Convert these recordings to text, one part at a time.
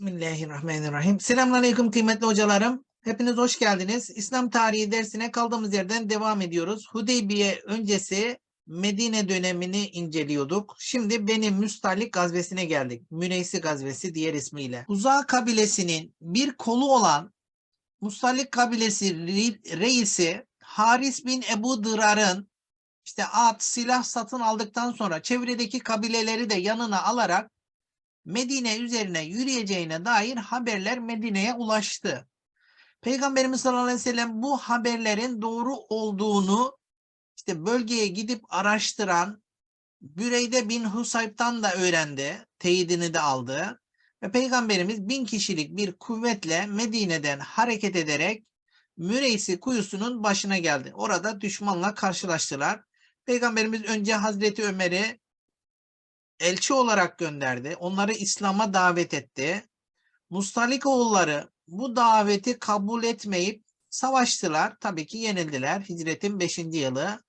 Bismillahirrahmanirrahim. Selamünaleyküm kıymetli hocalarım. Hepiniz hoş geldiniz. İslam tarihi dersine kaldığımız yerden devam ediyoruz. Hudeybiye öncesi Medine dönemini inceliyorduk. Şimdi Beni Müstalik gazvesine geldik. Müneysi gazvesi diğer ismiyle. Uzak kabilesinin bir kolu olan Mustalik kabilesi re- reisi Haris bin Ebu Dırar'ın işte at, silah satın aldıktan sonra çevredeki kabileleri de yanına alarak Medine üzerine yürüyeceğine dair haberler Medine'ye ulaştı. Peygamberimiz sallallahu aleyhi ve sellem bu haberlerin doğru olduğunu işte bölgeye gidip araştıran Büreyde bin Husayb'tan da öğrendi. Teyidini de aldı. Ve Peygamberimiz bin kişilik bir kuvvetle Medine'den hareket ederek Müreysi kuyusunun başına geldi. Orada düşmanla karşılaştılar. Peygamberimiz önce Hazreti Ömer'i elçi olarak gönderdi. Onları İslam'a davet etti. Mustalik oğulları bu daveti kabul etmeyip savaştılar. Tabii ki yenildiler. Hicretin 5. yılı.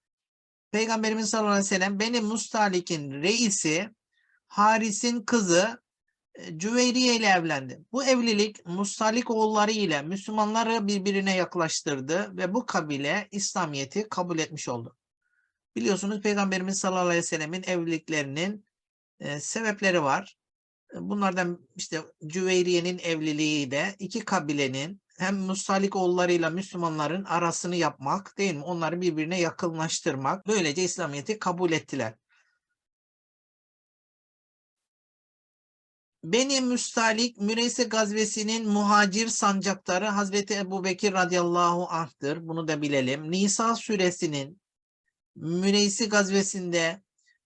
Peygamberimiz sallallahu aleyhi ve sellem Beni Mustalik'in reisi Haris'in kızı e, Cüveyriye ile evlendi. Bu evlilik Mustalik oğulları ile Müslümanları birbirine yaklaştırdı ve bu kabile İslamiyet'i kabul etmiş oldu. Biliyorsunuz Peygamberimiz sallallahu aleyhi ve sellemin evliliklerinin e, sebepleri var. E, Bunlardan işte Cüveyriye'nin evliliği de iki kabilenin hem Mustalik oğullarıyla Müslümanların arasını yapmak değil mi? Onları birbirine yakınlaştırmak. Böylece İslamiyet'i kabul ettiler. Beni Müstalik Müreyse gazvesinin muhacir sancaktarı Hazreti Ebu Bekir radıyallahu anh'tır. Bunu da bilelim. Nisa suresinin Müreysi gazvesinde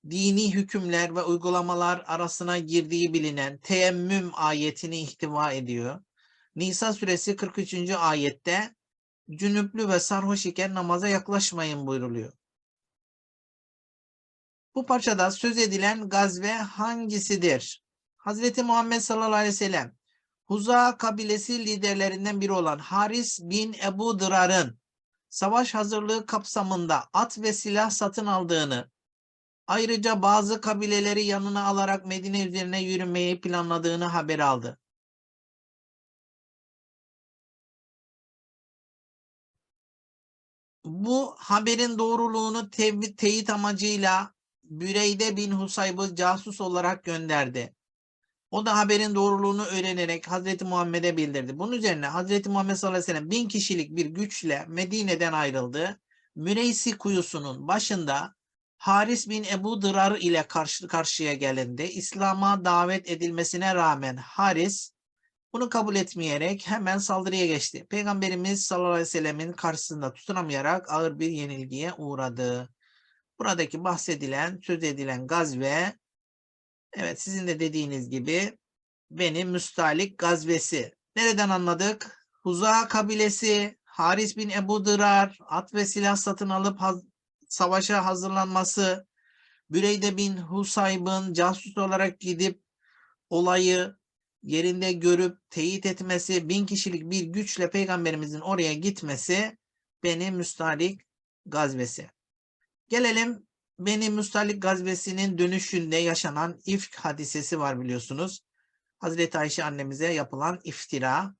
dini hükümler ve uygulamalar arasına girdiği bilinen teyemmüm ayetini ihtiva ediyor. Nisa suresi 43. ayette cünüplü ve sarhoş iken namaza yaklaşmayın buyruluyor. Bu parçada söz edilen gazve hangisidir? Hazreti Muhammed sallallahu aleyhi ve sellem Huza kabilesi liderlerinden biri olan Haris bin Ebu Dırar'ın savaş hazırlığı kapsamında at ve silah satın aldığını, ayrıca bazı kabileleri yanına alarak Medine üzerine yürümeyi planladığını haber aldı. Bu haberin doğruluğunu teyit amacıyla Büreyde bin Husayb'ı casus olarak gönderdi. O da haberin doğruluğunu öğrenerek Hazreti Muhammed'e bildirdi. Bunun üzerine Hazreti Muhammed sallallahu aleyhi ve sellem bin kişilik bir güçle Medine'den ayrıldı. Müreysi kuyusunun başında Haris bin Ebu Dırar ile karşı karşıya gelindi. İslam'a davet edilmesine rağmen Haris bunu kabul etmeyerek hemen saldırıya geçti. Peygamberimiz sallallahu aleyhi ve sellemin karşısında tutunamayarak ağır bir yenilgiye uğradı. Buradaki bahsedilen, söz edilen gazve Evet sizin de dediğiniz gibi Beni Müstalik gazvesi. Nereden anladık? Huza kabilesi, Haris bin Ebu Dırar, at ve silah satın alıp haz- savaşa hazırlanması, Büreyde bin Husayb'ın casus olarak gidip olayı yerinde görüp teyit etmesi, bin kişilik bir güçle peygamberimizin oraya gitmesi Beni Müstalik gazvesi. Gelelim Beni Mustalik gazvesinin dönüşünde yaşanan ifk hadisesi var biliyorsunuz. Hazreti Ayşe annemize yapılan iftira.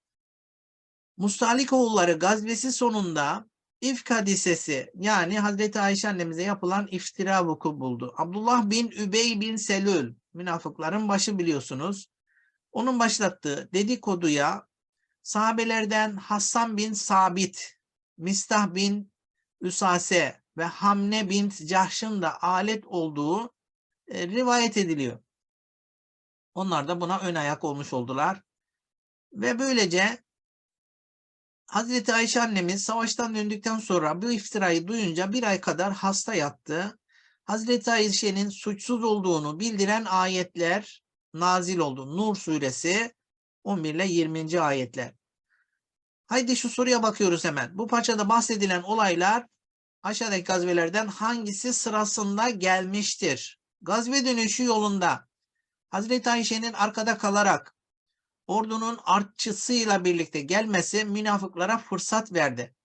Mustalik oğulları gazvesi sonunda ifk hadisesi yani Hazreti Ayşe annemize yapılan iftira vuku buldu. Abdullah bin Übey bin Selül münafıkların başı biliyorsunuz. Onun başlattığı dedikoduya sahabelerden Hassan bin Sabit, Mistah bin Üsase ve Hamne bint Cahş'ın da alet olduğu e, rivayet ediliyor. Onlar da buna ön ayak olmuş oldular. Ve böylece Hazreti Ayşe annemiz savaştan döndükten sonra bu iftirayı duyunca bir ay kadar hasta yattı. Hazreti Ayşe'nin suçsuz olduğunu bildiren ayetler nazil oldu. Nur suresi 11 ile 20. ayetler. Haydi şu soruya bakıyoruz hemen. Bu parçada bahsedilen olaylar aşağıdaki gazvelerden hangisi sırasında gelmiştir? Gazve dönüşü yolunda Hazreti Ayşe'nin arkada kalarak ordunun artçısıyla birlikte gelmesi münafıklara fırsat verdi.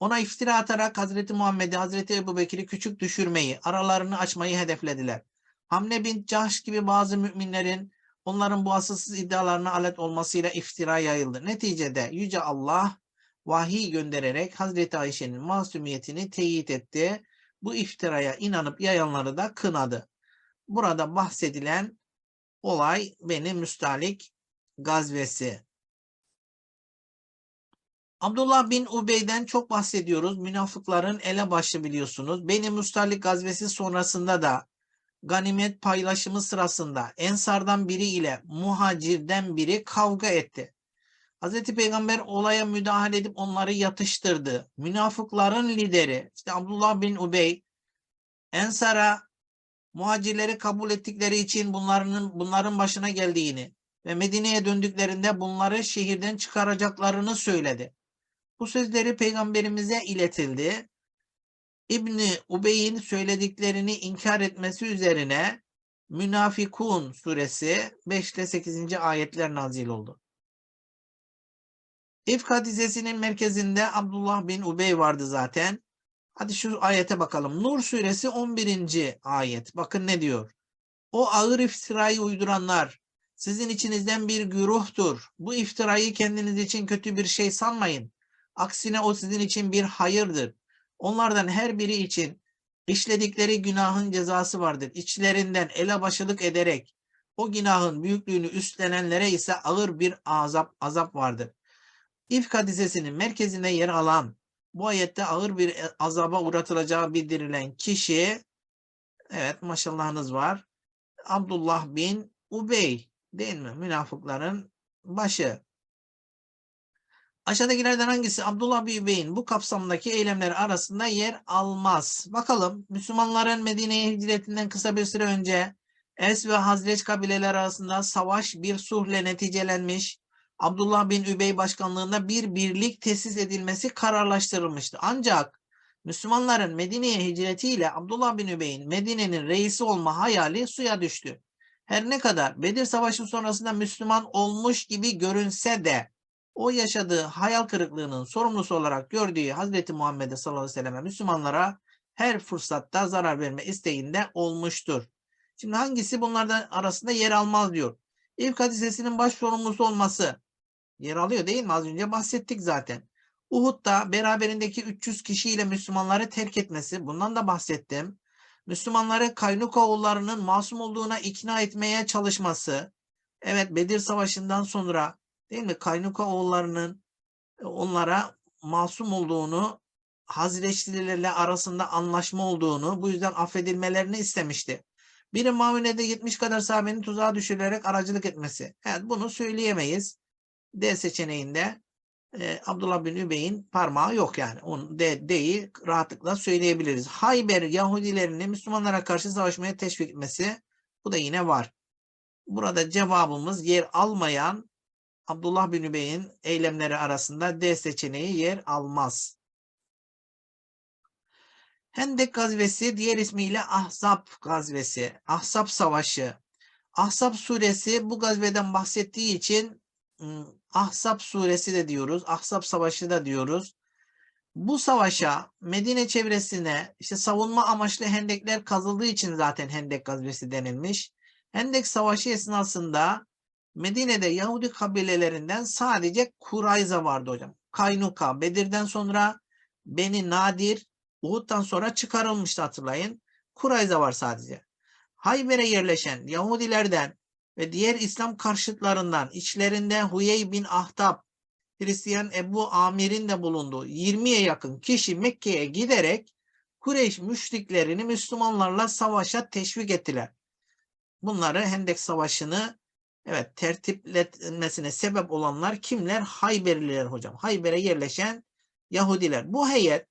Ona iftira atarak Hazreti Muhammed'i, Hazreti Ebu Bekir'i küçük düşürmeyi, aralarını açmayı hedeflediler. Hamle bin Cahş gibi bazı müminlerin onların bu asılsız iddialarına alet olmasıyla iftira yayıldı. Neticede Yüce Allah vahiy göndererek Hazreti Ayşe'nin masumiyetini teyit etti. Bu iftiraya inanıp yayanları da kınadı. Burada bahsedilen olay Beni Müstalik gazvesi. Abdullah bin Ubey'den çok bahsediyoruz. Münafıkların elebaşı biliyorsunuz. Beni Müstalik gazvesi sonrasında da ganimet paylaşımı sırasında Ensardan biri ile Muhacir'den biri kavga etti. Hazreti Peygamber olaya müdahale edip onları yatıştırdı. Münafıkların lideri işte Abdullah bin Ubey Ensar'a muhacirleri kabul ettikleri için bunların bunların başına geldiğini ve Medine'ye döndüklerinde bunları şehirden çıkaracaklarını söyledi. Bu sözleri peygamberimize iletildi. İbni Ubey'in söylediklerini inkar etmesi üzerine Münafikun suresi 5 ile 8. ayetler nazil oldu. İfk hadisesinin merkezinde Abdullah bin Ubey vardı zaten. Hadi şu ayete bakalım. Nur suresi 11. ayet. Bakın ne diyor. O ağır iftirayı uyduranlar sizin içinizden bir güruhtur. Bu iftirayı kendiniz için kötü bir şey sanmayın. Aksine o sizin için bir hayırdır. Onlardan her biri için işledikleri günahın cezası vardır. İçlerinden elebaşılık ederek o günahın büyüklüğünü üstlenenlere ise ağır bir azap azap vardır. İfk hadisesinin merkezine yer alan bu ayette ağır bir e, azaba uğratılacağı bildirilen kişi evet maşallahınız var. Abdullah bin Ubey değil mi? Münafıkların başı. Aşağıdakilerden hangisi Abdullah bin Ubey'in bu kapsamdaki eylemleri arasında yer almaz? Bakalım Müslümanların Medine'ye hicretinden kısa bir süre önce Es ve Hazreç kabileler arasında savaş bir suhle neticelenmiş. Abdullah bin Übey başkanlığında bir birlik tesis edilmesi kararlaştırılmıştı. Ancak Müslümanların Medine'ye hicretiyle Abdullah bin Übey'in Medine'nin reisi olma hayali suya düştü. Her ne kadar Bedir Savaşı sonrasında Müslüman olmuş gibi görünse de o yaşadığı hayal kırıklığının sorumlusu olarak gördüğü Hazreti Muhammed sallallahu aleyhi ve selleme Müslümanlara her fırsatta zarar verme isteğinde olmuştur. Şimdi hangisi bunlardan arasında yer almaz diyor. İlk hadisesinin baş sorumlusu olması yer alıyor değil mi? Az önce bahsettik zaten. Uhud'da beraberindeki 300 kişiyle Müslümanları terk etmesi bundan da bahsettim. Müslümanları Kaynuka oğullarının masum olduğuna ikna etmeye çalışması. Evet Bedir Savaşı'ndan sonra değil mi? Kaynuka oğullarının e, onlara masum olduğunu Hazreçlilerle arasında anlaşma olduğunu bu yüzden affedilmelerini istemişti. Biri Mavine'de 70 kadar sahabenin tuzağa düşürülerek aracılık etmesi. Evet bunu söyleyemeyiz. D seçeneğinde e, Abdullah bin Übey'in parmağı yok yani. Onun D, D'yi rahatlıkla söyleyebiliriz. Hayber Yahudilerini Müslümanlara karşı savaşmaya teşvik etmesi bu da yine var. Burada cevabımız yer almayan Abdullah bin Übey'in eylemleri arasında D seçeneği yer almaz. Hendek gazvesi diğer ismiyle Ahzab gazvesi, Ahzab savaşı. Ahzab suresi bu gazveden bahsettiği için Ahzab suresi de diyoruz, Ahzab savaşı da diyoruz. Bu savaşa Medine çevresine işte savunma amaçlı hendekler kazıldığı için zaten Hendek gazvesi denilmiş. Hendek savaşı esnasında Medine'de Yahudi kabilelerinden sadece Kurayza vardı hocam. Kaynuka, Bedir'den sonra Beni Nadir, Uhud'dan sonra çıkarılmıştı hatırlayın. Kurayza var sadece. Hayber'e yerleşen Yahudilerden ve diğer İslam karşıtlarından içlerinde Huyey bin Ahtab, Hristiyan Ebu Amir'in de bulunduğu 20'ye yakın kişi Mekke'ye giderek Kureyş müşriklerini Müslümanlarla savaşa teşvik ettiler. Bunları Hendek Savaşı'nı evet tertipletmesine sebep olanlar kimler? Hayberliler hocam. Hayber'e yerleşen Yahudiler. Bu heyet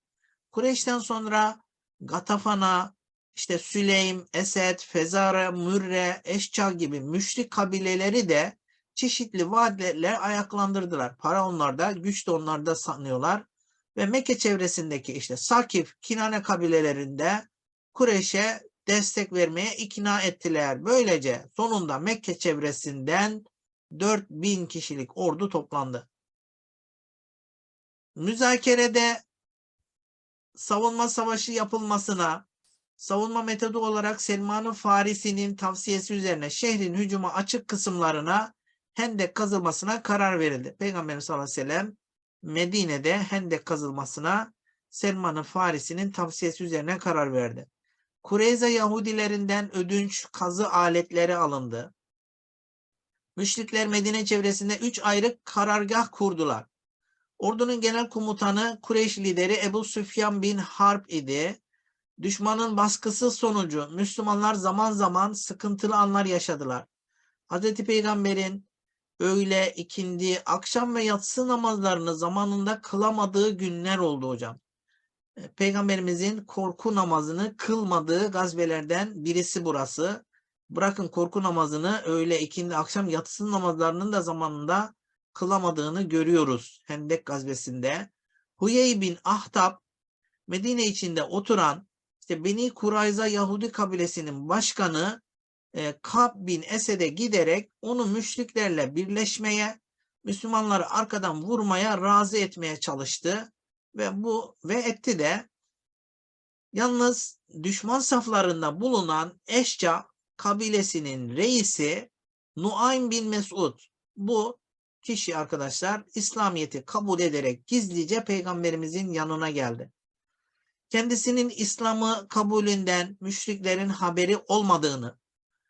Kureyş'ten sonra Gatafan'a, işte Süleym, Esed, Fezara, Mürre, Eşçal gibi müşrik kabileleri de çeşitli vaatlerle ayaklandırdılar. Para onlarda, güç de onlarda sanıyorlar. Ve Mekke çevresindeki işte Sakif, Kinane kabilelerinde Kureyş'e destek vermeye ikna ettiler. Böylece sonunda Mekke çevresinden 4000 kişilik ordu toplandı. Müzakerede savunma savaşı yapılmasına savunma metodu olarak Selman-ı Farisi'nin tavsiyesi üzerine şehrin hücuma açık kısımlarına hendek kazılmasına karar verildi. Peygamberimiz sallallahu aleyhi ve sellem Medine'de hendek kazılmasına Selman-ı Farisi'nin tavsiyesi üzerine karar verdi. Kureyze Yahudilerinden ödünç kazı aletleri alındı. Müşrikler Medine çevresinde üç ayrı karargah kurdular. Ordunun genel komutanı Kureyş lideri Ebu Süfyan bin Harp idi. Düşmanın baskısı sonucu Müslümanlar zaman zaman sıkıntılı anlar yaşadılar. Hz. Peygamber'in öğle, ikindi, akşam ve yatsı namazlarını zamanında kılamadığı günler oldu hocam. E, Peygamberimizin korku namazını kılmadığı gazvelerden birisi burası. Bırakın korku namazını öğle, ikindi, akşam yatsı namazlarının da zamanında kılamadığını görüyoruz Hendek gazvesinde. Huyey bin Ahtab Medine içinde oturan işte Beni Kurayza Yahudi kabilesinin başkanı e, Kab bin Esed'e giderek onu müşriklerle birleşmeye, Müslümanları arkadan vurmaya, razı etmeye çalıştı ve bu ve etti de. Yalnız düşman saflarında bulunan Eşca kabilesinin reisi Nuaym bin Mesud bu kişi arkadaşlar İslamiyet'i kabul ederek gizlice peygamberimizin yanına geldi. Kendisinin İslam'ı kabulünden müşriklerin haberi olmadığını,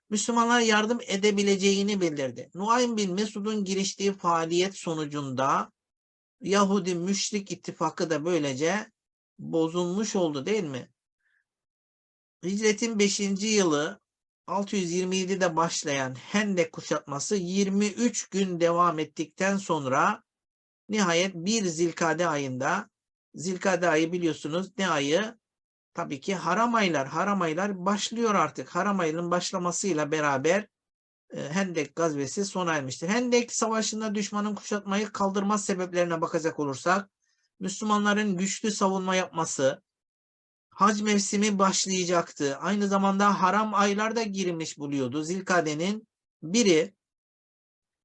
Müslümanlara yardım edebileceğini bildirdi. Nuaym bin Mesud'un giriştiği faaliyet sonucunda Yahudi müşrik ittifakı da böylece bozulmuş oldu değil mi? Hicretin 5. yılı 627'de başlayan Hendek kuşatması 23 gün devam ettikten sonra nihayet 1 Zilkade ayında Zilkade ayı biliyorsunuz ne ayı? Tabii ki haram aylar. Haram aylar başlıyor artık. Haram ayının başlamasıyla beraber e, Hendek gazvesi sona ermiştir. Hendek savaşında düşmanın kuşatmayı kaldırma sebeplerine bakacak olursak Müslümanların güçlü savunma yapması, hac mevsimi başlayacaktı. Aynı zamanda haram aylar da girmiş buluyordu. Zilkade'nin biri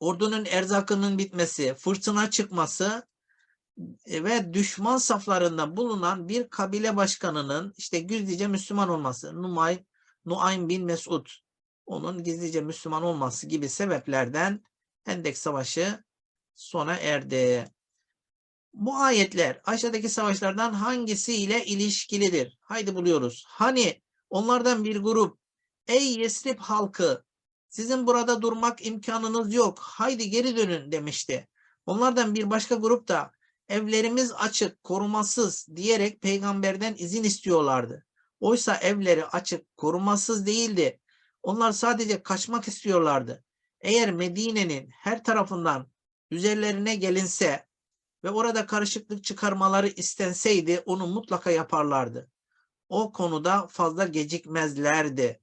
ordunun erzakının bitmesi, fırtına çıkması ve düşman saflarında bulunan bir kabile başkanının işte gizlice Müslüman olması, Numay, Nuaym bin Mesud, onun gizlice Müslüman olması gibi sebeplerden Hendek Savaşı sona erdi. Bu ayetler aşağıdaki savaşlardan hangisiyle ilişkilidir? Haydi buluyoruz. Hani onlardan bir grup ey Yesrib halkı sizin burada durmak imkanınız yok. Haydi geri dönün demişti. Onlardan bir başka grup da evlerimiz açık, korumasız diyerek peygamberden izin istiyorlardı. Oysa evleri açık, korumasız değildi. Onlar sadece kaçmak istiyorlardı. Eğer Medine'nin her tarafından üzerlerine gelinse ve orada karışıklık çıkarmaları istenseydi onu mutlaka yaparlardı. O konuda fazla gecikmezlerdi.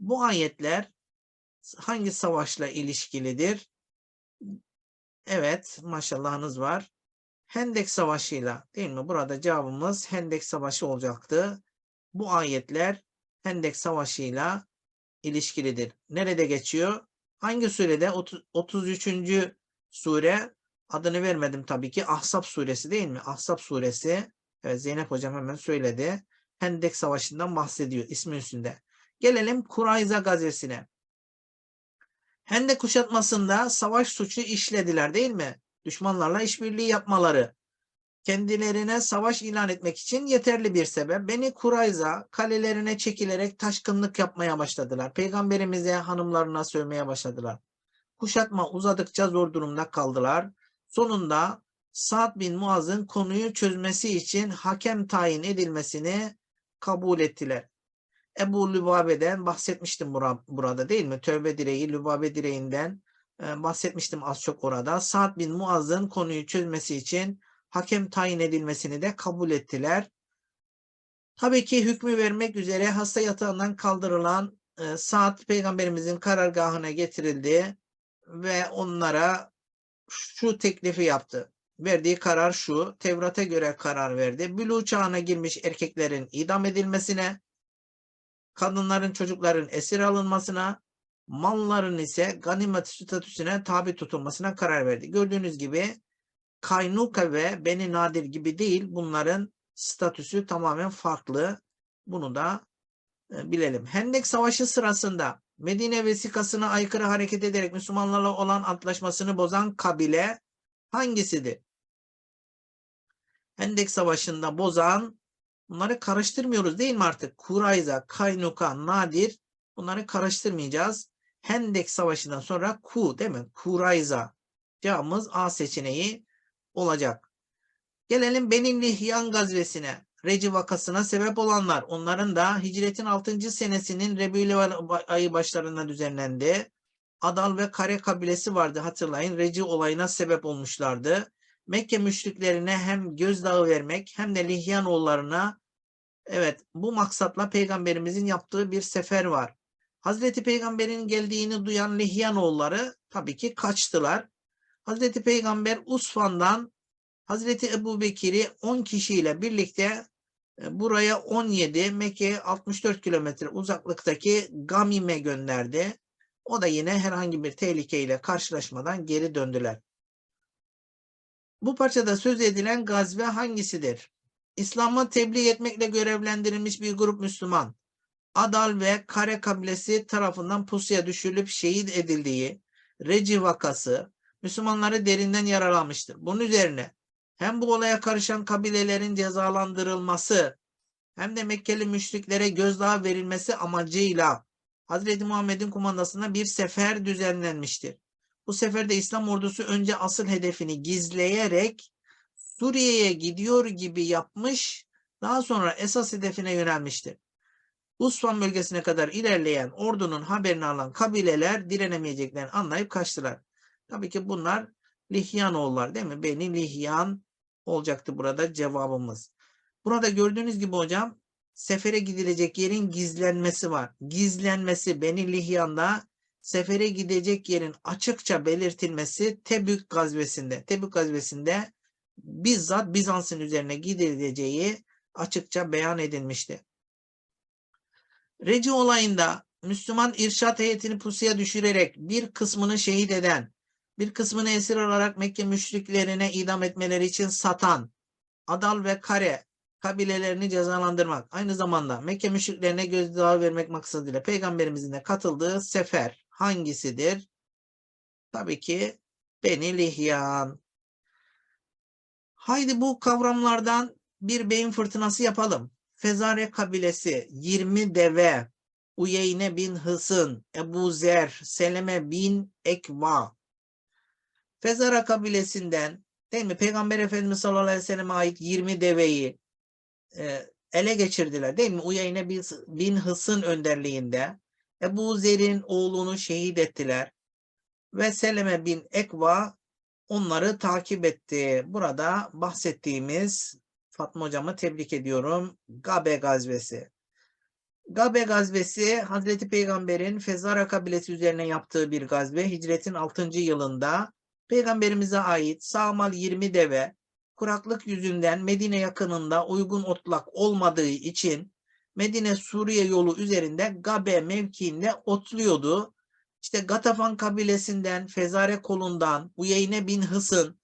Bu ayetler hangi savaşla ilişkilidir? Evet, maşallahınız var. Hendek Savaşı'yla değil mi? Burada cevabımız Hendek Savaşı olacaktı. Bu ayetler Hendek Savaşı'yla ilişkilidir. Nerede geçiyor? Hangi surede? 33. sure adını vermedim tabii ki. Ahzab suresi değil mi? Ahzab suresi. Evet, Zeynep hocam hemen söyledi. Hendek Savaşı'ndan bahsediyor ismi üstünde. Gelelim Kurayza gazesine. Hendek kuşatmasında savaş suçu işlediler değil mi? Düşmanlarla işbirliği yapmaları kendilerine savaş ilan etmek için yeterli bir sebep. Beni Kurayza kalelerine çekilerek taşkınlık yapmaya başladılar. Peygamberimize hanımlarına sövmeye başladılar. Kuşatma uzadıkça zor durumda kaldılar. Sonunda Sa'd bin Muaz'ın konuyu çözmesi için hakem tayin edilmesini kabul ettiler. Ebu Lübabe'den bahsetmiştim burada değil mi? Tövbe direği, Lübabe direğinden bahsetmiştim az çok orada. Sa'd bin Muaz'ın konuyu çözmesi için hakem tayin edilmesini de kabul ettiler. Tabii ki hükmü vermek üzere hasta yatağından kaldırılan e, Sa'd peygamberimizin karargahına getirildi ve onlara şu teklifi yaptı. Verdiği karar şu, Tevrat'a göre karar verdi. Bülü çağına girmiş erkeklerin idam edilmesine, kadınların çocukların esir alınmasına, malların ise ganimet statüsüne tabi tutulmasına karar verdi. Gördüğünüz gibi Kaynuka ve Beni Nadir gibi değil bunların statüsü tamamen farklı. Bunu da e, bilelim. Hendek Savaşı sırasında Medine vesikasına aykırı hareket ederek Müslümanlarla olan antlaşmasını bozan kabile hangisidir? Hendek Savaşı'nda bozan bunları karıştırmıyoruz değil mi artık? Kurayza, Kaynuka, Nadir bunları karıştırmayacağız. Hendek Savaşı'ndan sonra Ku değil mi? Kurayza. Cevabımız A seçeneği olacak. Gelelim Benin Lihyan gazvesine. Reci vakasına sebep olanlar. Onların da hicretin 6. senesinin Rebiyül ayı başlarında düzenlendi. Adal ve Kare kabilesi vardı hatırlayın. Reci olayına sebep olmuşlardı. Mekke müşriklerine hem gözdağı vermek hem de Lihyanoğullarına evet bu maksatla peygamberimizin yaptığı bir sefer var. Hazreti Peygamber'in geldiğini duyan Lihyanoğulları tabii ki kaçtılar. Hazreti Peygamber Usfan'dan Hazreti Ebu Bekir'i 10 kişiyle birlikte e, buraya 17, Mekke'ye 64 kilometre uzaklıktaki Gamim'e gönderdi. O da yine herhangi bir tehlikeyle karşılaşmadan geri döndüler. Bu parçada söz edilen gazve hangisidir? İslam'ı tebliğ etmekle görevlendirilmiş bir grup Müslüman, Adal ve Kare kabilesi tarafından pusuya düşürülüp şehit edildiği Reci vakası Müslümanları derinden yaralamıştır. Bunun üzerine hem bu olaya karışan kabilelerin cezalandırılması hem de Mekkeli müşriklere gözdağı verilmesi amacıyla Hazreti Muhammed'in kumandasında bir sefer düzenlenmiştir. Bu seferde İslam ordusu önce asıl hedefini gizleyerek Suriye'ye gidiyor gibi yapmış, daha sonra esas hedefine yönelmiştir. Usfan bölgesine kadar ilerleyen ordunun haberini alan kabileler direnemeyeceklerini anlayıp kaçtılar. Tabii ki bunlar Lihyanoğullar değil mi? Beni Lihyan olacaktı burada cevabımız. Burada gördüğünüz gibi hocam sefere gidilecek yerin gizlenmesi var. Gizlenmesi Beni Lihyan'da sefere gidecek yerin açıkça belirtilmesi Tebük gazvesinde. Tebük gazvesinde bizzat Bizans'ın üzerine gidileceği açıkça beyan edilmişti. Reci olayında Müslüman irşat heyetini pusuya düşürerek bir kısmını şehit eden, bir kısmını esir alarak Mekke müşriklerine idam etmeleri için satan, Adal ve Kare kabilelerini cezalandırmak, aynı zamanda Mekke müşriklerine gözdağı vermek maksadıyla Peygamberimizin de katıldığı sefer hangisidir? Tabii ki Beni Lihyan. Haydi bu kavramlardan bir beyin fırtınası yapalım. Fezare kabilesi 20 deve, Uyeyne bin Hısın, Ebu Zer, Seleme bin Ekva. Fezara kabilesinden değil mi? Peygamber Efendimiz sallallahu aleyhi ve selleme ait 20 deveyi e, ele geçirdiler değil mi? Uyeyne bin, bin Hısın önderliğinde. Ebu Zer'in oğlunu şehit ettiler. Ve Seleme bin Ekva onları takip etti. Burada bahsettiğimiz Fatma hocamı tebrik ediyorum. Gabe gazvesi. Gabe gazvesi Hazreti Peygamber'in Fezara kabilesi üzerine yaptığı bir gazve. Hicretin 6. yılında Peygamberimize ait sağmal 20 deve kuraklık yüzünden Medine yakınında uygun otlak olmadığı için Medine Suriye yolu üzerinde Gabe mevkiinde otluyordu. İşte Gatafan kabilesinden Fezare kolundan Uyeyne bin Hısın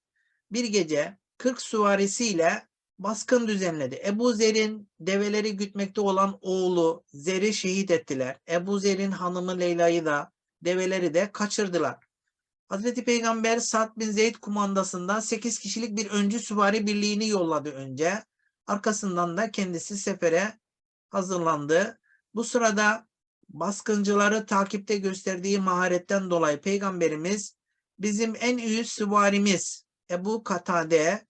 bir gece 40 süvarisiyle baskın düzenledi. Ebu Zer'in develeri gütmekte olan oğlu Zer'i şehit ettiler. Ebu Zer'in hanımı Leyla'yı da develeri de kaçırdılar. Hazreti Peygamber Sa'd bin Zeyd kumandasında 8 kişilik bir öncü süvari birliğini yolladı önce. Arkasından da kendisi sefere hazırlandı. Bu sırada baskıncıları takipte gösterdiği maharetten dolayı Peygamberimiz bizim en iyi süvarimiz Ebu Katade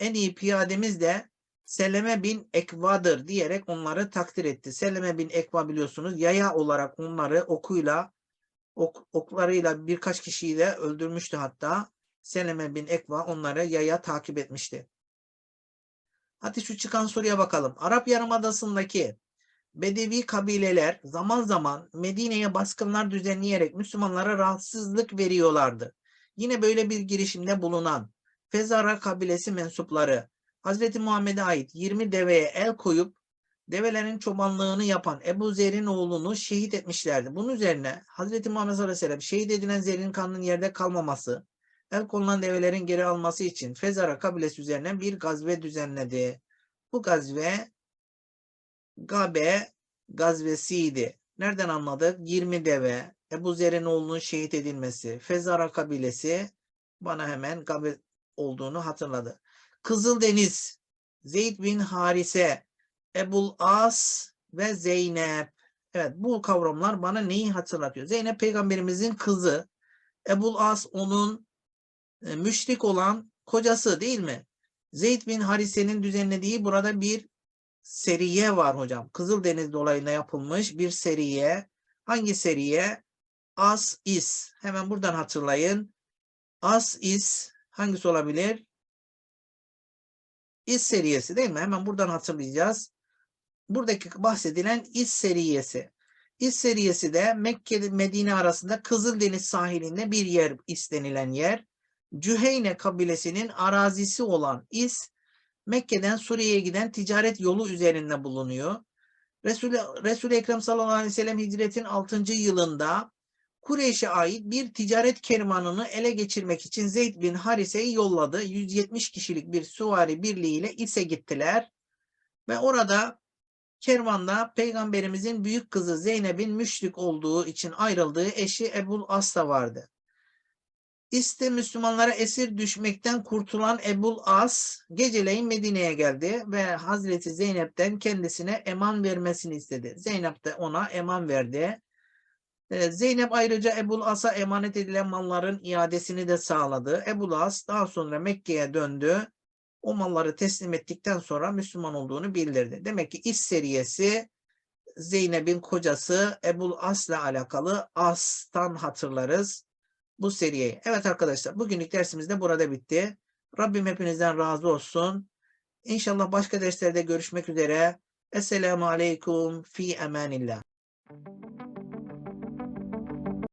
en iyi piyademiz de Seleme bin Ekva'dır diyerek onları takdir etti. Seleme bin Ekva biliyorsunuz yaya olarak onları okuyla ok, oklarıyla birkaç kişiyi de öldürmüştü hatta. Seleme bin Ekva onları yaya takip etmişti. Hadi şu çıkan soruya bakalım. Arap Yarımadası'ndaki Bedevi kabileler zaman zaman Medine'ye baskınlar düzenleyerek Müslümanlara rahatsızlık veriyorlardı. Yine böyle bir girişimde bulunan Fezara kabilesi mensupları Hazreti Muhammed'e ait 20 deveye el koyup develerin çobanlığını yapan Ebu Zer'in oğlunu şehit etmişlerdi. Bunun üzerine Hazreti Muhammed sallallahu aleyhi ve sellem şehit edilen Zer'in kanının yerde kalmaması, el konulan develerin geri alması için Fezara kabilesi üzerine bir gazve düzenledi. Bu gazve Gabe gazvesiydi. Nereden anladık? 20 deve, Ebu Zer'in oğlunun şehit edilmesi, Fezara kabilesi bana hemen gabe olduğunu hatırladı. Kızıldeniz, Zeyd bin Harise, Ebul As ve Zeynep. Evet bu kavramlar bana neyi hatırlatıyor? Zeynep peygamberimizin kızı. Ebul As onun e, müşrik olan kocası değil mi? Zeyd bin Harise'nin düzenlediği burada bir seriye var hocam. Kızıldeniz dolayında yapılmış bir seriye. Hangi seriye? As is. Hemen buradan hatırlayın. As is hangisi olabilir? İz seriyesi değil mi? Hemen buradan hatırlayacağız. Buradaki bahsedilen İz seriyesi. İz seriyesi de Mekke Medine arasında Kızıldeniz sahilinde bir yer istenilen yer. Cüheyne kabilesinin arazisi olan İz Mekke'den Suriye'ye giden ticaret yolu üzerinde bulunuyor. Resul-i Resul Ekrem sallallahu aleyhi ve sellem hicretin 6. yılında Kureyş'e ait bir ticaret kervanını ele geçirmek için Zeyd bin Harise'yi yolladı. 170 kişilik bir süvari birliğiyle İs'e gittiler. Ve orada kervanda peygamberimizin büyük kızı Zeynep'in müşrik olduğu için ayrıldığı eşi Ebul As da vardı. İste Müslümanlara esir düşmekten kurtulan Ebul As geceleyin Medine'ye geldi ve Hazreti Zeynep'ten kendisine eman vermesini istedi. Zeynep de ona eman verdi. Ee, Zeynep ayrıca Ebul As'a emanet edilen malların iadesini de sağladı. Ebul As daha sonra Mekke'ye döndü. O malları teslim ettikten sonra Müslüman olduğunu bildirdi. Demek ki iş seriyesi Zeynep'in kocası Ebul As'la alakalı As'tan hatırlarız bu seriyeyi. Evet arkadaşlar bugünlük dersimiz de burada bitti. Rabbim hepinizden razı olsun. İnşallah başka derslerde görüşmek üzere. Esselamu Aleyküm fi emanillah.